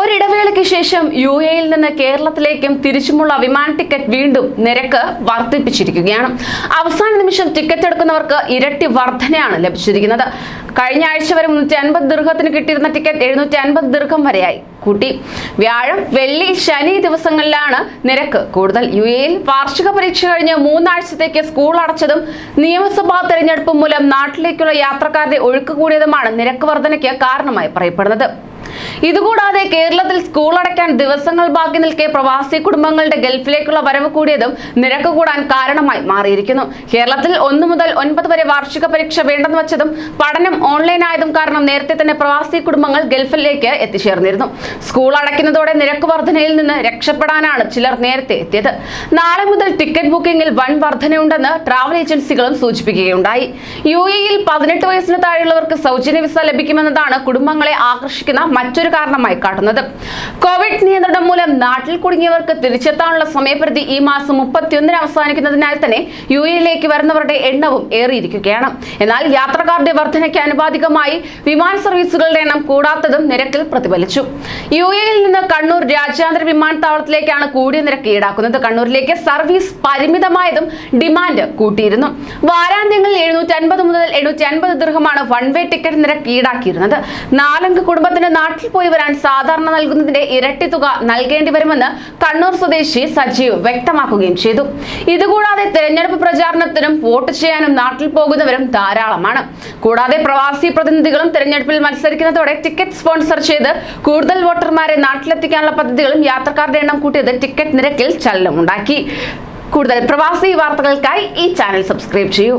ഒരിടവേളയ്ക്ക് ശേഷം യു എയിൽ നിന്ന് കേരളത്തിലേക്കും തിരിച്ചുമുള്ള വിമാന ടിക്കറ്റ് വീണ്ടും നിരക്ക് വർദ്ധിപ്പിച്ചിരിക്കുകയാണ്. അവസാന നിമിഷം ടിക്കറ്റ് എടുക്കുന്നവർക്ക് ഇരട്ടി വർധനയാണ് ലഭിച്ചിരിക്കുന്നത്. കഴിഞ്ഞ ആഴ്ച വരെ മുന്നൂറ്റി അൻപത് ദീർഘത്തിന് കിട്ടിയിരുന്ന ടിക്കറ്റ് എഴുന്നൂറ്റി അൻപത് ദീർഘം വരെയായി കൂട്ടി. വ്യാഴം വെള്ളി ശനി ദിവസങ്ങളിലാണ് നിരക്ക് കൂടുതൽ. യു എയിൽ വാർഷിക പരീക്ഷ കഴിഞ്ഞ് മൂന്നാഴ്ചത്തേക്ക് സ്കൂൾ അടച്ചതും നിയമസഭാ തെരഞ്ഞെടുപ്പ് മൂലം നാട്ടിലേക്കുള്ള യാത്രക്കാരുടെ ഒഴുക്ക് കൂടിയതുമാണ് നിരക്ക് വർധനയ്ക്ക് കാരണമായി പറയപ്പെടുന്നത്. ഇതുകൂടാതെ കേരളത്തിൽ സ്കൂൾ അടയ്ക്കാൻ ദിവസങ്ങൾ ബാക്കി നിൽക്കെ പ്രവാസി കുടുംബങ്ങളുടെ ഗൾഫിലേക്കുള്ള വരവ് കൂടിയതും നിരക്ക് കൂടാൻ കാരണമായി മാറിയിരിക്കുന്നു. കേരളത്തിൽ ഒന്നു മുതൽ ഒൻപത് വരെ വാർഷിക പരീക്ഷ വേണ്ടെന്ന് വെച്ചതും പഠനം ഓൺലൈൻ ആയതും കാരണം നേരത്തെ തന്നെ പ്രവാസി കുടുംബങ്ങൾ ഗൾഫിലേക്ക് എത്തിച്ചേർന്നിരുന്നു. സ്കൂൾ അടയ്ക്കുന്നതോടെ നിരക്ക് വർധനയിൽ നിന്ന് രക്ഷപ്പെടാനാണ് ചിലർ നേരത്തെ എത്തിയത്. നാളെ മുതൽ ടിക്കറ്റ് ബുക്കിംഗിൽ വൻ വർധനയുണ്ടെന്ന് ട്രാവൽ ഏജൻസികളും സൂചിപ്പിക്കുകയുണ്ടായി. യു എയിൽ പതിനെട്ട് വയസ്സിന് താഴെയുള്ളവർക്ക് സൗജന്യ വിസ ലഭിക്കുമെന്നതാണ് കുടുംബങ്ങളെ ആകർഷിക്കുന്ന മറ്റൊരു കാരണമായി കാട്ടുന്നത്. കോവിഡ് നിയന്ത്രണം മൂലം നാട്ടിൽ കുടുങ്ങിയവർക്ക് തിരിച്ചെത്താനുള്ള സമയപരിധി ഈ മാസം മുപ്പത്തിയൊന്നിന് അവസാനിക്കുന്നതിനാൽ തന്നെ യു എയിലേക്ക് വരുന്നവരുടെ എണ്ണവും ഏറിയിരിക്കുകയാണ്. എന്നാൽ യാത്രക്കാരുടെ വർധനയ്ക്ക് അനുപാതികമായി വിമാന സർവീസുകളുടെ എണ്ണം കൂടാത്തതും നിരക്കിൽ പ്രതിഫലിച്ചു. യു എയിൽ നിന്ന് കണ്ണൂർ രാജ്യാന്തര വിമാനത്താവളത്തിലേക്കാണ് കൂടിയ നിരക്ക് ഈടാക്കുന്നത്. കണ്ണൂരിലേക്ക് സർവീസ് പരിമിതമായതും ഡിമാൻഡ് കൂട്ടിയിരുന്നു. വാരാന്ത്യങ്ങളിൽ എഴുന്നൂറ്റി അൻപത് മുതൽ എഴുന്നൂറ്റി അൻപത് ദീർഘമാണ് വൺ വേ ടിക്കറ്റ് നിരക്ക് ഈടാക്കിയിരുന്നത്. നാലംഗ കുടുംബത്തിന് നാട്ടിൽ പോയി വരാൻ സാധാരണ നൽകുന്നതിന്റെ ഇരട്ടി തുക നൽകേണ്ടി വരുമെന്ന് കണ്ണൂർ സ്വദേശി സജീവ് വ്യക്തമാക്കുകയും ചെയ്തു. ഇതുകൂടാതെ തെരഞ്ഞെടുപ്പ് പ്രചാരണത്തിനും വോട്ട് ചെയ്യാനും നാട്ടിൽ പോകുന്നവരും ധാരാളമാണ്. കൂടാതെ പ്രവാസി പ്രതിനിധികളും തെരഞ്ഞെടുപ്പിൽ മത്സരിക്കുന്നതോടെ ടിക്കറ്റ് സ്പോൺസർ ചെയ്ത് കൂടുതൽ വോട്ടർമാരെ നാട്ടിലെത്തിക്കാനുള്ള പദ്ധതികളും യാത്രക്കാരുടെ എണ്ണം കൂട്ടിയത് ടിക്കറ്റ് നിരക്കിൽ ചലനമുണ്ടാക്കി. കൂടുതൽ പ്രവാസി വാർത്തകൾക്കായി ഈ ചാനൽ സബ്സ്ക്രൈബ് ചെയ്യൂ.